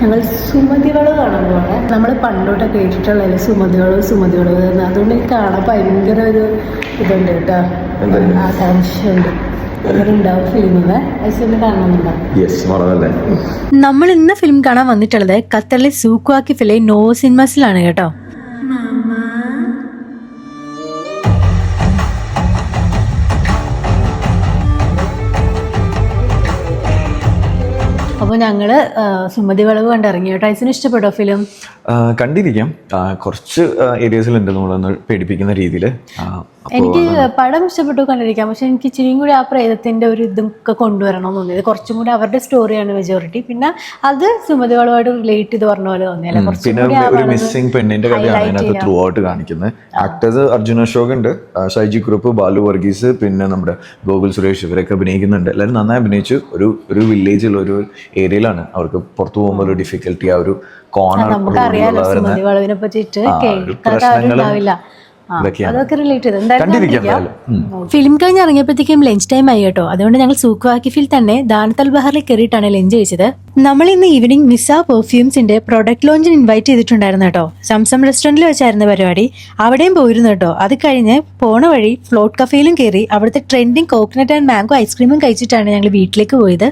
ഞങ്ങൾ സുമതികൾ കാണുമ്പോൾ നമ്മൾ പണ്ടോട്ടൊക്കെ കേട്ടിട്ടുള്ള സുമതികൾ സുമതികൾ അതുകൊണ്ട് എനിക്ക് കാണാൻ ഭയങ്കര ഒരു ഇതുണ്ട് കേട്ടോ. ആകാംക്ഷയുണ്ട് നമ്മൾ ഇന്ന് ഫിലിം കാണാൻ വന്നിട്ടുള്ളത് ഖത്തറിലെ സൂക്വാക്കിഫിലെ നോ സിനിമാസിലാണ് കേട്ടോ. അപ്പോൾ ഞങ്ങൾ സുമതി വിളവ് കണ്ടിറങ്ങി ടൈസിന് ഇഷ്ടപ്പെട്ടോ ഫിലിം? കണ്ടിരിക്കാം. കുറച്ച് ഏരിയസിലുണ്ട് നമ്മളൊന്ന് പേടിപ്പിക്കുന്ന രീതിയിൽ എനിക്ക് പടം ഇഷ്ടപ്പെട്ടു കണ്ടിരിക്കാം. പക്ഷെ എനിക്ക് ഇച്ചിരിയും കൂടി ആ പ്രേതത്തിന്റെ ഒരു ഇതും ഒക്കെ കൊണ്ടുവരണം എന്ന് തോന്നിയത്. കുറച്ചും കൂടി അവരുടെ സ്റ്റോറിയാണ് മെജോറിറ്റി പിന്നെ അത് സുമതി വളവായിട്ട് റിലേറ്റ് ചെയ്ത് പറഞ്ഞ പോലെ തോന്നിയാലും പെണ്ണിന്റെ കഥയാണ് അതിനകത്ത്. ത്രൂ ഔട്ട് കാണിക്കുന്നത്. ആക്ടേഴ്സ് അർജുന അശോക് ഉണ്ട് ഷൈജി കുറുപ്പ് ബാലു വർഗീസ് പിന്നെ നമ്മുടെ ഗോകുൽ സുരേഷ് ഇവരൊക്കെ അഭിനയിക്കുന്നുണ്ട്. എല്ലാവരും നന്നായി അഭിനയിച്ചു. ഒരു ഒരു വില്ലേജിൽ ഒരു ഏരിയയിലാണ്. അവർക്ക് പുറത്തു പോകുമ്പോൾ ഒരു ഡിഫിക്കൽട്ടി ആ ഒരു കോണർ. ഫിലിം കഴിഞ്ഞ് ഇറങ്ങിയപ്പോഴത്തേക്കും ലഞ്ച് ടൈം ആയി കേട്ടോ. അതുകൊണ്ട് ഞങ്ങൾ സൂക്വാക്കിഫിൽ തന്നെ ദാനത്തൽ ബഹറിൽ കയറിയിട്ടാണ് ലഞ്ച് കഴിച്ചത്. നമ്മൾ ഇന്ന് ഈവനിങ് മിസ പെർഫ്യൂംസിന്റെ പ്രൊഡക്റ്റ് ലോഞ്ചിന് ഇൻവൈറ്റ് ചെയ്തിട്ടുണ്ടായിരുന്നു കേട്ടോ. സംസം റെസ്റ്റോറന്റിൽ വെച്ചായിരുന്നു പരിപാടി. അവിടെയും പോയിരുന്നു കേട്ടോ. അത് കഴിഞ്ഞ് പോണ വഴി ഫ്ലോട്ട് കഫേയിലും കയറി അവിടുത്തെ ട്രെൻഡിങ് കോക്കനട്ട് ആൻഡ് മാംഗോ ഐസ്ക്രീമും കഴിച്ചിട്ടാണ് ഞങ്ങൾ വീട്ടിലേക്ക് പോയത്.